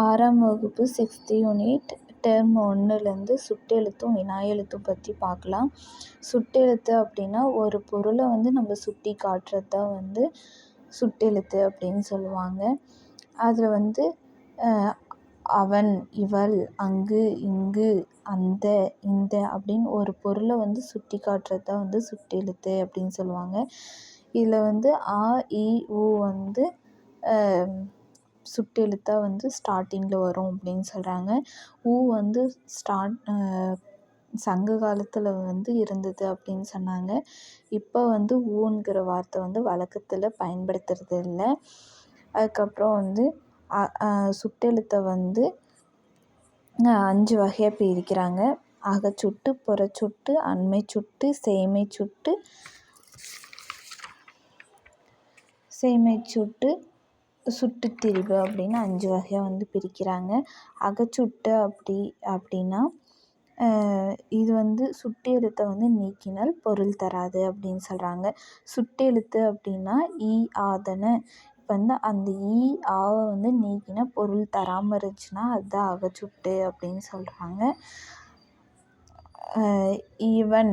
ஆறாம் வகுப்பு sixth unit term ஒன்றுலேருந்து சுட்டெழுத்தும் வினாயெழுத்தும் பற்றி பார்க்கலாம். சுட்டெழுத்து அப்படின்னா ஒரு பொருளை வந்து நம்ம சுட்டி காட்டுறது தான் வந்து சுட்டெழுத்து அப்படின்னு சொல்லுவாங்க. அதில் வந்து அவன் இவள் அங்கு இங்கு அந்த இந்த அப்படின்னு ஒரு பொருளை வந்து சுட்டி காட்டுறது தான் வந்து சுட்டெழுத்து அப்படின்னு சொல்லுவாங்க. இதில் வந்து ஆ இ உ வந்து சுட்டெழுத்தாக வந்து ஸ்டார்டிங்கில் வரும் அப்படின்னு சொல்கிறாங்க உ வந்து ஸ்டார்ட் சங்க காலத்தில் வந்து இருந்தது அப்படின்னு சொன்னாங்க. இப்போ வந்து ஊங்கிற வார்த்தை வந்து வழக்கத்தில் பயன்படுத்துறது இல்லை. அதுக்கப்புறம் வந்து சுட்டெழுத்தை வந்து அஞ்சு வகையாக பிரிக்கிறாங்க. அகச்சுட்டு புறச்சுட்டு அண்மை சுட்டு சேமை சுட்டு சேமை சுட்டு சுட்டுத்திரிபு அப்படின்னு அஞ்சு வகையாக வந்து பிரிக்கிறாங்க. அகச்சுட்டு அப்படி அப்படின்னா இது வந்து சுட்டெழுத்தை வந்து நீக்கினால் பொருள் தராது அப்படின்னு சொல்கிறாங்க சுட்டெழுத்து அப்படின்னா ஈ ஆதன இப்போ வந்து அந்த ஈ ஆவை வந்து நீக்கினா பொருள் தராமல் இருந்துச்சுன்னா அதுதான் அகச்சுட்டு அப்படின்னு சொல்கிறாங்க ஈவன்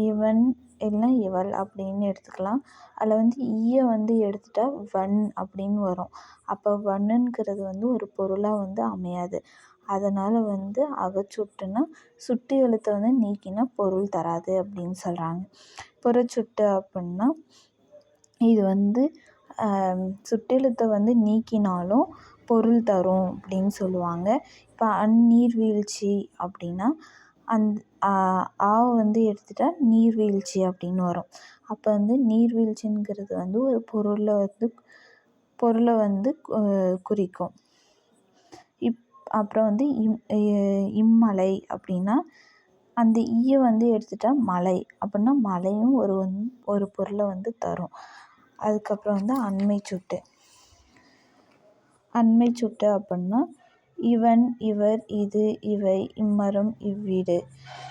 ஈவன் இல்லைனா இவள் அப்படின்னு எடுத்துக்கலாம். அதில் வந்து ஈயை வந்து எடுத்துட்டால் வன் அப்படின்னு வரும். அப்போ வன்னுங்கிறது வந்து ஒரு பொருளாக வந்து அமையாது. அதனால் வந்து அகச்சுட்டுனா சுட்டு எழுத்தை வந்து நீக்கினா பொருள் தராது அப்படின்னு சொல்கிறாங்க. புறச்சுட்டு அப்புடின்னா இது வந்து சுட்டெழுத்தை வந்து நீக்கினாலும் பொருள் தரும் அப்படின்னு சொல்லுவாங்க. இப்போ அந்நீர்வீழ்ச்சி அப்படின்னா அந் ஆவை வந்து எடுத்துட்டால் நீர்வீழ்ச்சி அப்படின்னு வரும். அப்போ வந்து நீர்வீழ்ச்சிங்கிறது வந்து ஒரு பொருளை வந்து பொருளை வந்து குறிக்கும். இப் அப்புறம் வந்து இம் இம்மலை அப்படின்னா அந்த ஈயை வந்து எடுத்துட்டால் மலை. அப்படின்னா மலையும் ஒரு வந் ஒரு பொருளை வந்து தரும். அதுக்கப்புறம் வந்து அண்மை சுட்டு. அண்மை சுட்டு அப்படின்னா இவன் இவர் இது இவை இம்மரம் இவ்வீடு.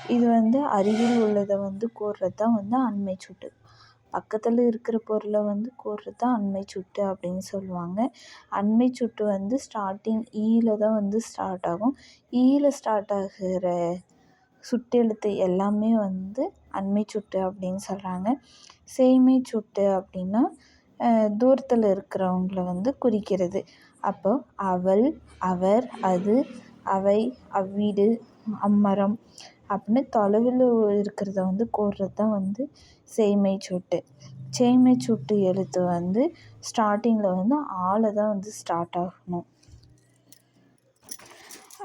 இது வந்து அருகில் உள்ளதை வந்து கூறுறது தான் வந்து அண்மை சுட்டு. பக்கத்தில் இருக்கிற பொருளை வந்து கூறுறது தான் அண்மை சுட்டு அப்படின்னு சொல்லுவாங்க. அண்மை சுட்டு வந்து ஸ்டார்டிங் ஈயில் தான் வந்து ஸ்டார்ட் ஆகும். ஈயில் ஸ்டார்ட் ஆகிற சுட்டெழுத்து எல்லாமே வந்து அண்மை சுட்டு அப்படின்னு சொல்கிறாங்க சேய்மை சுட்டு அப்படின்னா தூரத்தில் இருக்கிறவங்கள வந்து குறிக்கிறது. அப்போ அவள் அவர் அது அவை அவ்வீடு அம்மரம் அப்படின்னு தொலைவில் இருக்கிறத வந்து கூறுறது தான் வந்து சேய்மை சுட்டு. எழுத்து வந்து ஸ்டார்டிங்கில் வந்து ஆல தான் வந்து ஸ்டார்ட் ஆகணும்.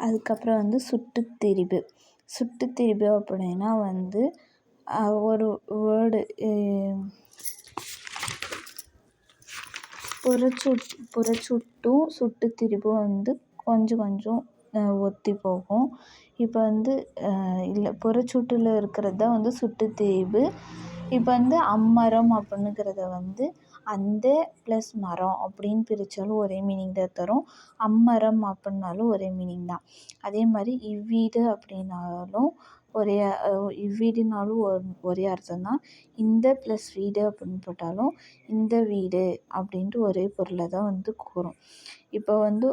அதுக்கப்புறம் வந்து சுட்டுத்திரிபு. சுட்டுத்திரிபு அப்படின்னா வந்து ஒரு வேர்டு புறச்சுட் புறச்சுட்டும் சுட்டுத்திரிபும் வந்து கொஞ்சம் கொஞ்சம் ஒத்தி போகும். இப்போ வந்து இல்லை புறச்சுட்டில் இருக்கிறது தான் வந்து சுட்டுத்திரிபு இப்போ வந்து அம்மரம் அப்படின்னுங்கிறத வந்து அந்த ப்ளஸ் மரம் அப்படின்னு பிரித்தாலும் ஒரே மீனிங் தான் தரும். அம்மரம் அப்படின்னாலும் ஒரே மீனிங் தான். அதே மாதிரி இவ்வீடு அப்படின்னாலும் ஒரே இவ்வீடுனாலும் ஒரே அர்த்தம் தான். இந்த ப்ளஸ் வீடு அப்படின்னு போட்டாலும் இந்த வீடு அப்படின்ட்டு ஒரே பொருளை தான் வந்து கூறும். இப்போ வந்து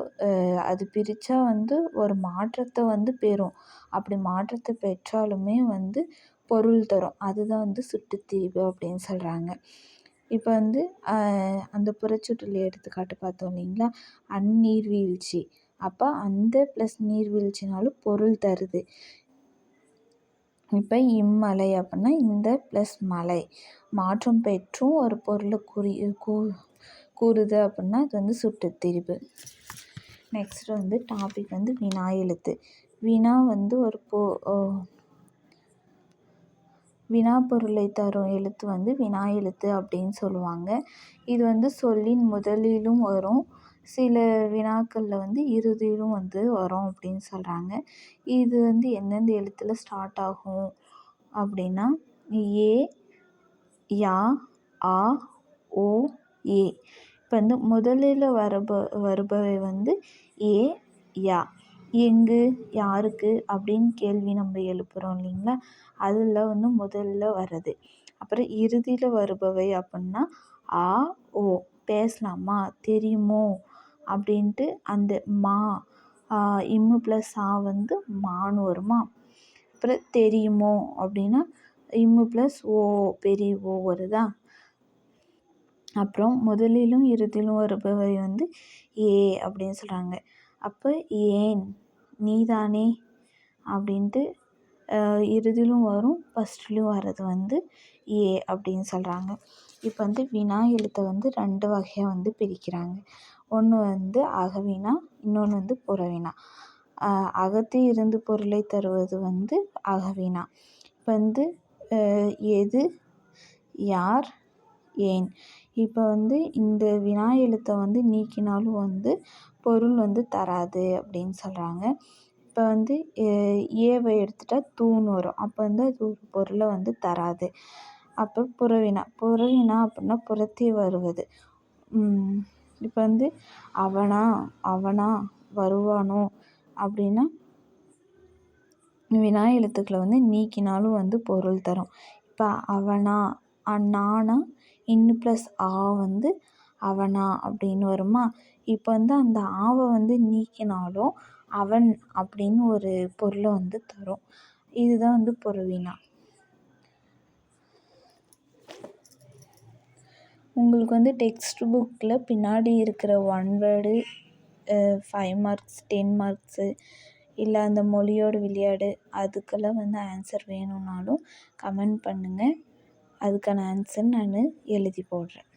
அது பிரித்தா வந்து ஒரு மாற்றத்தை வந்து பெறும். அப்படி மாற்றத்தை பெற்றாலுமே வந்து பொருள் தரும். அதுதான் வந்து சுட்டுத்தீவு அப்படின்னு சொல்கிறாங்க இப்போ வந்து அந்த புறச்சுற்றல் எடுத்துக்காட்டு பார்த்தோம் இல்லைங்களா? அந்நீர்வீழ்ச்சி. அப்போ அந்த ப்ளஸ் நீர்வீழ்ச்சினாலும் பொருள் தருது. இப்போ இம்மலை அப்படின்னா இந்த ப்ளஸ் மலை. மாற்றம் பெற்றும் ஒரு பொருளை குறி கூ கூறுது அப்படின்னா அது வந்து சுட்டுத்திரிபு நெக்ஸ்ட் வந்து டாபிக் வந்து வினா எழுத்து. வினா வந்து ஒரு பொ வினாப்பொருளை தரும் எழுத்து வந்து வினா எழுத்து அப்படின்னு சொல்லுவாங்க. இது வந்து சொல்லின் முதலிலும் வரும். சில வினாக்களில் வந்து இறுதியிலும் வந்து வரும் அப்படின்னு சொல்கிறாங்க இது வந்து எந்தெந்த எழுத்தில் ஸ்டார்ட் ஆகும்? அப்படின்னா ஏ யா ஆ ஓ ஏ. இப்போ வந்து முதலில் வரப வருபவை வந்து ஏ யா. எங்கு யாருக்கு அப்படின்னு கேள்வி நம்ம எழுப்புகிறோம் இல்லைங்களா? அதில் வந்து முதல்ல வர்றது. அப்புறம் இறுதியில் வருபவை அப்படின்னா ஆ ஓ. பேசலாமா? தெரியுமோ? அப்படின்ட்டு அந்த மா இம்மு ப்ளஸ் ஆ வந்து மான்னு வருமா? அப்புறம் தெரியுமோ? அப்படின்னா இம்மு ப்ளஸ் ஓ பெரிய ஓ வருதா? அப்புறம் முதலிலும் இறுதியிலும் வருபவை வந்து ஏ அப்படின்னு சொல்கிறாங்க அப்போ ஏன்? நீதானே? அப்படின்ட்டு இறுதியிலும் வரும் ஃபஸ்ட்லேயும் வர்றது வந்து ஏ அப்படின்னு சொல்கிறாங்க இப்போ வந்து வினா எழுத்தை வந்து ரெண்டு வகையாக வந்து பிரிக்கிறாங்க. ஒன்று வந்து அகவினா இன்னொன்று வந்து புறவினா அகத்தில் இருந்து பொருளை தருவது வந்து அகவினா. இப்போ வந்து எது யார் ஏன்? இப்போ வந்து இந்த வினா எழுத்தை வந்து நீக்கினாலும் வந்து பொருள் வந்து தராது அப்படின்னு சொல்கிறாங்க இப்போ வந்து ஏவை எடுத்துட்டா தூண் வரும். அப்போ வந்து அது ஒரு பொருளை வந்து தராது. அப்புறம் புறவினா புறவினா அப்படின்னா புறத்தே வருவது. இப்போ வந்து அவனா அவனா வருவானோ அப்படின்னா வினா எழுத்துக்களை வந்து நீக்கினாலும் வந்து பொருள் தரும். இப்போ அவனா நானா இன்னு ப்ளஸ் ஆ வந்து அவனா அப்படின்னு வருமா? இப்போ வந்து அந்த ஆவை வந்து நீக்கினாலும் அவன் அப்படின்னு ஒரு பொருளை வந்து தரும். இதுதான் வந்து பொருவினா உங்களுக்கு வந்து டெக்ஸ்ட் புக்கில் பின்னாடி இருக்கிற one word five marks ten marks இல்லை அந்த மொழியோட விளையாடு அதுக்கெல்லாம் வந்து ஆன்சர் வேணும்னாலும் கமெண்ட் பண்ணுங்கள் அதுக்கான ஆன்சர் நான் எழுதி போடுறேன்.